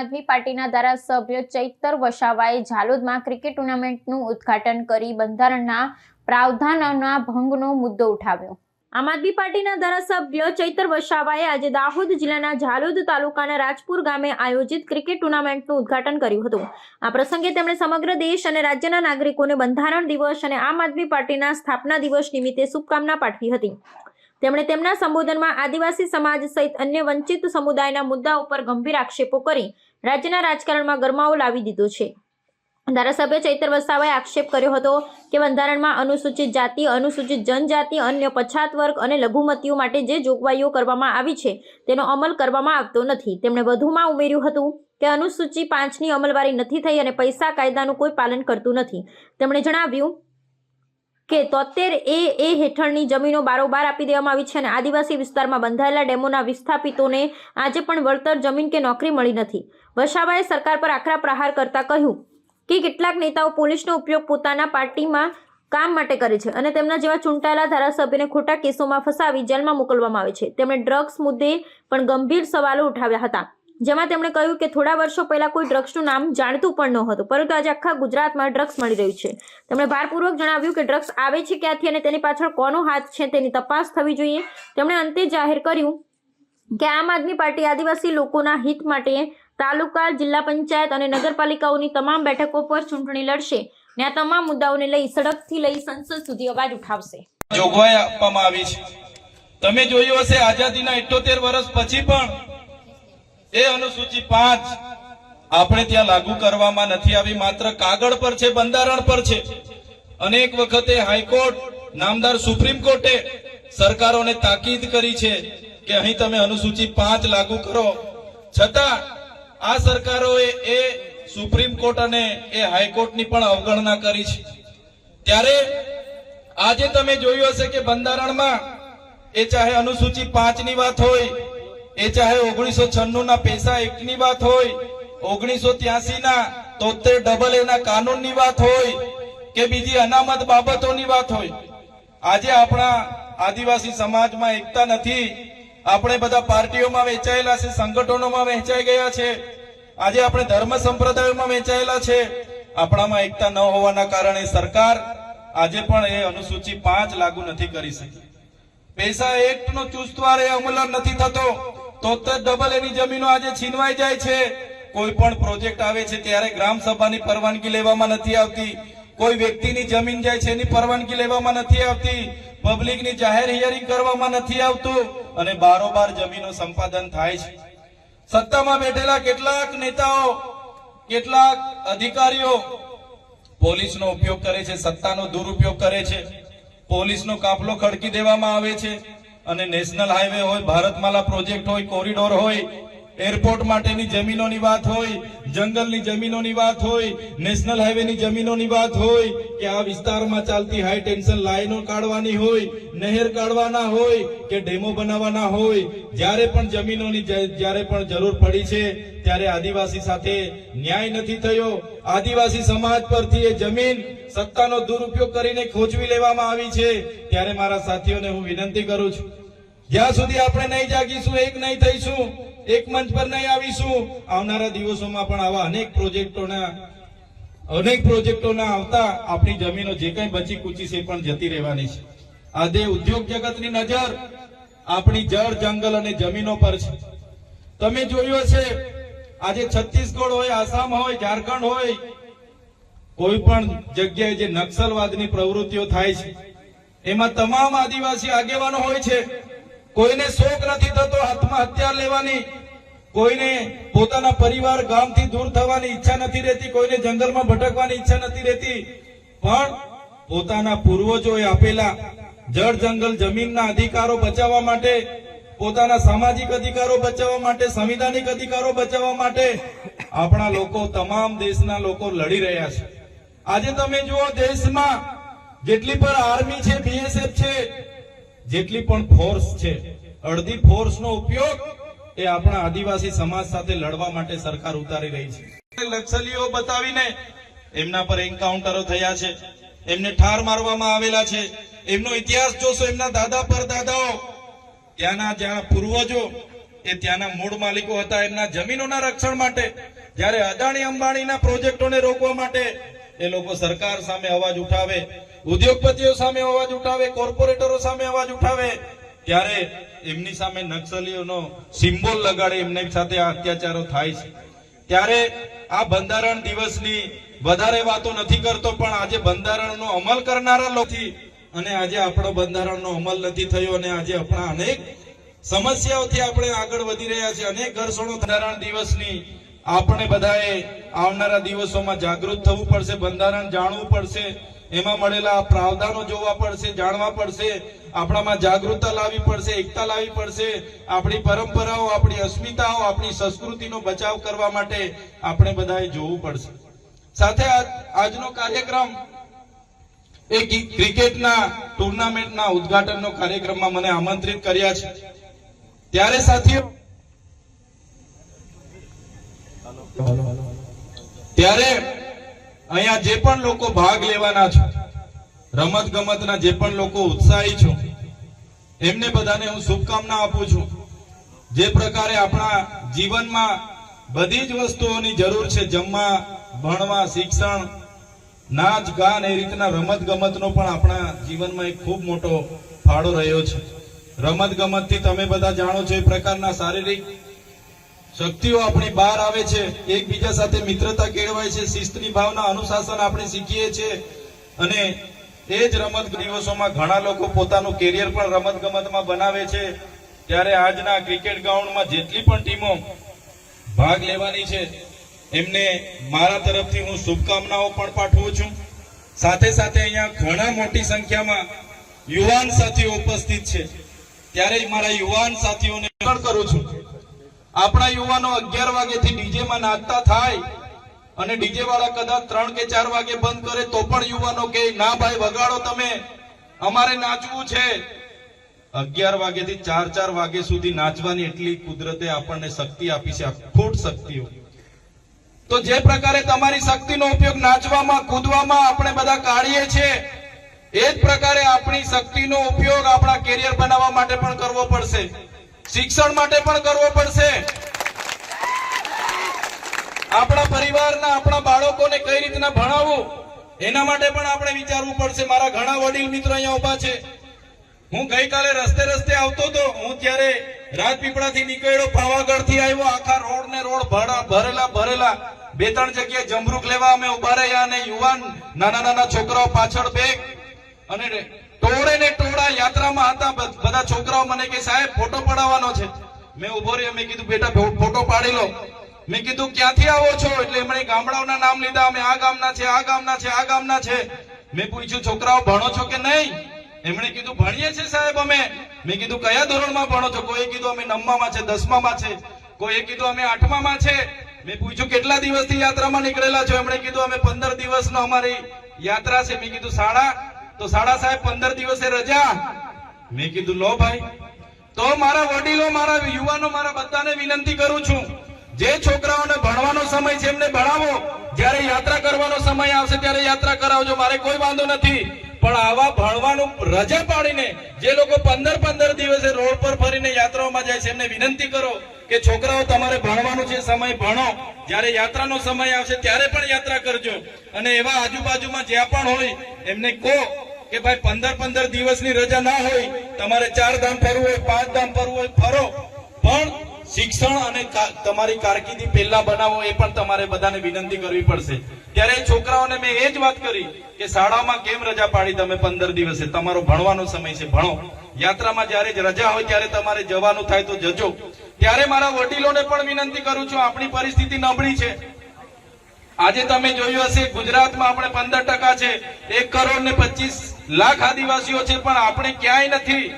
આદમી પાર્ટીના ધારાસભ્ય ચૈતર વસાવાએ ઝાલોદમાં ક્રિકેટ ટુર્નામેન્ટનું ઉદ્ઘાટન કરી બંધારણના પ્રાવધાનોના ભંગનો મુદ્દો ઉઠાવ્યો. આમ આદમી પાર્ટીના ધારાસભ્ય ચૈતર વસાવાએ આજે દાહોદ જિલ્લાના ઝાલોદ તાલુકાના રાજપુર ગામે આયોજિત ક્રિકેટ ટુર્નામેન્ટનું ઉદ્ઘાટન કર્યું હતું. આ પ્રસંગે તેમણે સમગ્ર દેશ અને રાજ્યના નાગરિકોને બંધારણ દિવસ અને આમ આદમી પાર્ટીના સ્થાપના દિવસ નિમિત્તે શુભકામના પાઠવી હતી. તેમણે તેમના સંબોધનમાં આદિવાસી સમાજ સહિત અન્ય વંચિત સમુદાયના મુદ્દા ઉપર ગંભીર આક્ષેપો કરી રાજ્યના રાજકારણમાં ગરમાવો લાવી દીધો છે. ધારાસભ્ય ચૈતર વસાવાએ આક્ષેપ કર્યો હતો કે બંધારણમાં અનુસૂચિત જાતિ, અનુસૂચિત જનજાતિ, અન્ય પછાત વર્ગ અને લઘુમતીઓ માટે જે જોગવાઈઓ કરવામાં આવી છે, તેનો અમલ કરવામાં આવતો નથી. તેમણે વધુમાં ઉમેર્યું હતું કે અનુસૂચિ પાંચની અમલવારી નથી થઈ અને પૈસા કાયદાનું કોઈ પાલન કરતું નથી. તેમણે જણાવ્યું કે તોતેર એ એ હેઠળની જમીનો બારોબાર આપી દેવામાં આવી છે અને આદિવાસી વિસ્તારમાં બંધાયેલા ડેમોના વિસ્થાપિતોને આજે પણ વળતર જમીન કે નોકરી મળી નથી. વસાવાએ સરકાર પર આકરા પ્રહાર કરતા કહ્યું કે કેટલાક નેતાઓ પોલીસનો ઉપયોગ પોતાના પાર્ટીમાં કામ માટે કરે છે અને તેમના જેવા ચૂંટાયેલા ધારાસભ્યને ખોટા કેસોમાં ફસાવી જેલમાં મોકલવામાં આવે છે. તેમણે ડ્રગ્સ મુદ્દે પણ ગંભીર સવાલો ઉઠાવ્યા હતા. જેમાં તેમણે કહ્યું કે થોડા વર્ષો પહેલા કોઈ ડ્રગ્સનું નામ જાણતું પણ ન હતું પરંતુ આજે આખા ગુજરાતમાં ડ્રગ્સ મળી રહ્યું છે. તેમણે ભારપૂર્વક જણાવ્યું કે ડ્રગ્સ આવે છે ક્યાંથી અને તેની પાછળ કોનો હાથ છે તેની તપાસ થવી જોઈએ. તેમણે અંતે જાહેર કર્યું કે આમ આદમી પાર્ટી આદિવાસી લોકોના હિત માટે તાલુકા, જિલ્લા પંચાયત અને નગરપાલિકાઓની તમામ બેઠકો પર ચૂંટણી લડશે ને આ તમામ મુદ્દાઓને લઈ સડકથી લઈ સંસદ સુધી અવાજ ઉઠાવશે. જોગવાઈ આપવામાં આવી છે. તમે જોયું હશે આઝાદીના ઇઠોતેર વર્ષ પછી પણ એ અનુસૂચિ પાંચ. આપણે ત્યાં લાગુ કરવામાં નથી આવી, માત્ર કાગળ પર છે, બંધારણ પર છે. અનેક વખતે હાઈકોર્ટ, નામદાર સુપ્રીમ કોર્ટે સરકારોને તાકીદ કરી છે કે અહીં તમે અનુસૂચિ પાંચ લાગુ કરો. છતાં, આ સરકારોએ એ સુપ્રીમ કોર્ટ અને એ હાઈકોર્ટની પણ અવગણના કરી છે. ત્યારે, આજે તમે જોયું હશે કે બંધારણમાં એ ચાહે અનુસૂચિ પાંચની વાત હોય એ ચાહે ઓગણીસો છન્નું ના પૈસા એકની વાત હોય, ઓગણીસો ત્યાસી ના તોતેર ડબલ એના કાનૂનની વાત હોય, કે બીજી અનામત બાબતોની વાત હોય. આજે આપણા આદિવાસી સમાજમાં એકતા નથી. આપણે બધા પાર્ટીઓમાં વહેંચાયેલા છે, સંગઠનોમાં વહેંચાઈ ગયા છે. આજે આપણે ધર્મ સંપ્રદાયોમાં વહેંચાયેલા છે. આપણામાં એકતા ન હોવાના કારણે સરકાર આજે પણ એ અનુસૂચિ પાંચ લાગુ નથી કરી શકી. પૈસા એક્ટ નો ચુસ્તવાર એ અમલ નથી થતો. તો તો ડબલ એની જમીનો આજે છીનવાઈ જાય છે. કોઈ પણ પ્રોજેક્ટ આવે છે ત્યારે ગ્રામ સભાની પરવાનગી લેવામાં નથી આવતી. કોઈ વ્યક્તિની જમીન જાય છે એની પરવાનગી લેવામાં નથી આવતી. પબ્લિકની જાહેર હિયરિંગ કરવામાં નથી આવતું અને બારોબાર જમીનો સંપાદન થાય છે. સત્તામાં બેઠેલા કેટલાક નેતાઓ, કેટલાક અધિકારીઓ પોલીસનો ઉપયોગ કરે છે, સત્તાનો દુરુપયોગ કરે છે. પોલીસનો કાફલો ખડકી દેવામાં આવે છે. અને નેશનલ હાઈવે હોય ભારતમાલા પ્રોજેક્ટ હોય કોરિડોર હોય એરપોર્ટ માટેની જમીનોની વાત હોય, જંગલની જમીનોની વાત હોય, નેશનલ હાઈવેની જમીનોની વાત હોય, કે આ વિસ્તારમાં ચાલતી હાઈ ટેન્શન લાઈનો કાઢવાની હોય, નહેર કાઢવાના હોય, કે ડેમો બનાવવાના હોય, જ્યારે પણ જમીનોની જ્યારે પણ જરૂર પડી છે, ત્યારે આદિવાસી સાથે ન્યાય નથી થયો. આદિવાસી સમાજ પરથી એ જમીન સત્તાનો દુરુપયોગ કરીને ખોચવી લેવામાં આવી છે. ત્યારે મારા સાથીઓને હું વિનંતી કરું છું. જ્યાં સુધી આપણે નહીં જાગીશું, એક નહીં થઈશું એક મંચ પર નહીં આવીશું. આવનારા દિવસોમાં પણ આવા અનેક પ્રોજેક્ટોના અનેક પ્રોજેક્ટોના આવતા આપણી જમીનો જે કંઈ બચી કૂચી છે પણ જતી રહેવાની છે. આજે ઉદ્યોગ જગતની નજર આપણી જળ, જંગલ અને જમીનો પર છે. તમે જોયું હશે, આજે છત્તીસગઢ હોય, આસામ હોય, ઝારખંડ હોય, કોઈ પણ જગ્યાએ જે નક્સલવાદની પ્રવૃત્તિઓ થાય છે, એમાં તમામ આદિવાસી આગેવાનો હોય છે. કોઈને શોક નથી થતો આત્મહત્યા લેવાની. કોઈને પોતાના પરિવાર ગામથી દૂર થવાની ઈચ્છા નથી રહેતી, કોઈને જંગલમાં ભટકવાની ઈચ્છા નથી રહેતી. પણ પોતાના પૂર્વજોએ આપેલા જળ જંગલ જમીનના અધિકારો બચાવવા માટે, પોતાના સામાજિક અધિકારો બચાવવા માટે, સંવિધાનિક અધિકારો બચાવવા માટે આપણા લોકો, તમામ દેશના લોકો લડી રહ્યા છે. આજે તમે જુઓ દેશમાં જેટલી પણ આર્મી છે, બીએસએફ છે, જેટલી પણ ફોર્સ છે, અડધી ફોર્સનો ઉપયોગ એ આપણા આદિવાસી સમાજ સાથે લડવા માટે સરકાર ઉતારી રહી છે. નક્સલીઓ બતાવીને એમના પર એન્કાઉન્ટરો થયા છે. એમને ઠાર મારવામાં આવેલા છે. એમનો ઇતિહાસ જોશો, એમના દાદા પર દાદાઓ ત્યાંના જ્યાં પૂર્વજો, એ ત્યાંના મૂળ માલિકો હતા, એમના જમીનોના રક્ષણ માટે. જ્યારે અદાણી અંબાણીના પ્રોજેક્ટોને રોકવા માટે એ લોકો સરકાર સામે અવાજ ઉઠાવે, ઉદ્યોગપતિઓ સામે અવાજ ઉઠાવે, કોર્પોરેટરો સામે અવાજ ઉઠાવે, ત્યારે એમની સામે નક્સલીઓનો સિમ્બોલ લગાડે, એમની સાથે અત્યાચારો થાય છે. ત્યારે આ બંધારણ દિવસની વધારે વાતો નથી કરતો, પણ આજે બંધારણનો અમલ કરનારા લોકો અને આજે આપણો બંધારણનો અમલ નથી થયો અને આજે આપણા અનેક સમસ્યાઓથી આપણે આગળ વધી રહ્યા છે અનેક ઘર્ષણો બંધારણ દિવસની આપણે બધાએ આવનારા દિવસોમાં જાગૃત થવું પડશે, બંધારણ જાણવું પડશે, એમાં મળેલા પ્રાવધાનો જોવા પડશે, જાણવા પડશે, આપણામાં જાગૃતતા લાવવી પડશે, એકતા લાવવી પડશે, આપણી પરંપરાઓ, આપણી અસ્મિતાઓ, આપણી સંસ્કૃતિનો બચાવ કરવા માટે આપણે બધાએ જોવું પડશે. સાથે આજ- આજનો કાર્યક્રમ એ ક્રિકેટના ટુર્નામેન્ટના ઉદ્ઘાટનનો કાર્યક્રમમાં મને આમંત્રિત કર્યા છે. ત્યારે સાથીઓ ત્યારે અહીંયા જે પણ લોકો ભાગ લેવાના છો રમત ગમતના જે પણ લોકો ઉત્સાહી છો, એમને બધાને હું શુભકામના આપું છું. જે પ્રકારે આપણા જીવનમાં બધી જ વસ્તુઓની જરૂર છે, જમવા, ભણવા, શિક્ષણ, નાચ, ગાન, એ રીતના રમત ગમતનો પણ આપણા જીવનમાં એક ખૂબ મોટો ફાળો રહ્યો છે. રમત ગમતથી તમે બધા જાણો છો એ પ્રકારના શારીરિક શક્તિઓ આપણી બહાર આવે છે, એકબીજા સાથે મિત્રતા કેળવાય છે, શિસ્તની ભાવના અનુશાસન આપણે શીખીએ છીએ અને એ જ રમત દિવસોમાં ઘણા લોકો પોતાનું કેરિયર પણ રમત ગમતમાં બનાવે છે. ત્યારે આજના ક્રિકેટ ગ્રાઉન્ડમાં જેટલી પણ ટીમો ભાગ લેવાની છે, એમને મારા તરફથી હું શુભકામનાઓ પણ પાઠવું છું. સાથે સાથે અહીંયા ઘણા મોટી સંખ્યામાં યુવાન સાથીઓ ઉપસ્થિત છે. ત્યારે મારા યુવાન સાથીઓને કરું છું. આપણા યુવાનો અગિયાર વાગ્યાથી ડીજે માં નાચતા થાય અને ડીજે વાળા કદાચ ત્રણ કે ચાર વાગે બંધ કરે તો પણ યુવાનો કે ના ભાઈ, વગાડો તમે. અમારે નાચવું છે. અગિયાર વાગેથી ચાર ચાર વાગે સુધી નાચવાની એટલી કુદરતે આપણને શક્તિ આપી છે, અખૂટ શક્તિઓ. તો જે પ્રકારે તમારી શક્તિનો ઉપયોગ નાચવામાં, કૂદવામાં આપણે બધા કાઢીએ છીએ, એ જ પ્રકારે આપણી શક્તિનો ઉપયોગ આપણા કેરિયર બનાવવા માટે પણ કરવો પડશે. શિક્ષણ માટે પણ કરવો પડશે. આપણા પરિવારના, આપણા બાળકોને કઈ રીતના ભણાવવું, એના માટે પણ આપણે વિચારવું પડશે. મારા ઘણા વડીલ મિત્રો અહીંયા ઊભા છે. હું ગઈકાલે રસ્તે રસ્તે આવતો હતો. હું ત્યારે રાજપીપળાથી નીકળ્યો પાવાગઢથી આવ્યો. આખા રોડ ને રોડ ભરા- ભરેલા ભરેલા. બે ત્રણ જગ્યાએ જમરૂક લેવા અમે ઊભા રહ્યા અને યુવાન, નાના નાના છોકરાઓ પાછળ બેગ અને ટોળે ને ટોળા યાત્રામાં હતા બધા છોકરાઓ મને કે, સાહેબ, ફોટો પડાવવાનો છે. મેં ઊભો રહ્યો, મેં કીધું, બેટા ફોટો પાડી લો. મેં કીધું, ક્યાંથી આવો છો? એટલે એમણે ગામડાઓના નામ લીધા, અમે આ ગામના છે, આ ગામના છે, આ ગામના છે. મેં પૂછ્યું, છોકરાઓ ભણો છો કે નહીં? એમણે કીધું, ભણીએ છે સાહેબ અમે. મેં કીધું, કયા ધોરણમાં ભણો છો? કોઈ કીધું, અમે નવમામાં છે, દસમામાં છે. કોઈ કીધું, અમે આઠમામાં છે. મેં પૂછ્યું, કેટલા દિવસથી યાત્રામાં નીકળેલા છો? એમણે કીધું, અમે પંદર દિવસનો અમારી યાત્રા છે. મેં કીધું, શાળા તો સાડા સાહેબ પંદર દિવસે રજા. મેં કીધું, લો ભાઈ. તો મારા વડીલો, મારા યુવાનો, મારા બધાને વિનંતી કરું છું, જે છોકરાઓને ભણવાનો સમય છે એમને ભણાવો. જ્યારે યાત્રા કરવાનો સમય આવશે ત્યારે યાત્રા કરાવજો, મારે કોઈ વાંધો નથી. પણ આવા ભણવાનું રજા પાડીને જે લોકો પંદર પંદર દિવસે રોડ પર ફરીને યાત્રાઓમાં જાય છે, એમને વિનંતી કરો કે છોકરાઓ, તમારે ભણવાનું છે, સમય ભણો. જ્યારે યાત્રાનો સમય આવશે ત્યારે પણ યાત્રા કરજો. અને એવા આજુબાજુમાં જ્યાં પણ હોય, એમને કહો કે ભાઈ પંદર પંદર દિવસની રજા ના હોય, તમારે ચાર ધામ ફરવું હોય, પાંચ ધામ ફરવું હોય, ફરો. પણ શિક્ષણ અને તમારી કારકિર્દી પહેલા બનાવો એ પણ તમારે બધાને વિનંતી કરવી પડશે. ત્યારે છોકરાઓને મેં એ જ વાત કરી કે શાળામાં કેમ રજા પાડી તમે પંદર દિવસે? તમારો ભણવાનો સમય છે, ભણો. યાત્રામાં જ્યારે રજા હોય, ત્યારે તમારે જવાનું થાય તો જજો. ત્યારે મારા વડીલોને પણ વિનંતી કરું છું, આપણી પરિસ્થિતિ નબળી છે. આજે તમે જોયું હશે, ગુજરાતમાં આપણે પંદર ટકા છે, એક કરોડ ને પચીસ લાખ આદિવાસીઓ છે પણ આપણે ક્યાંય નથી.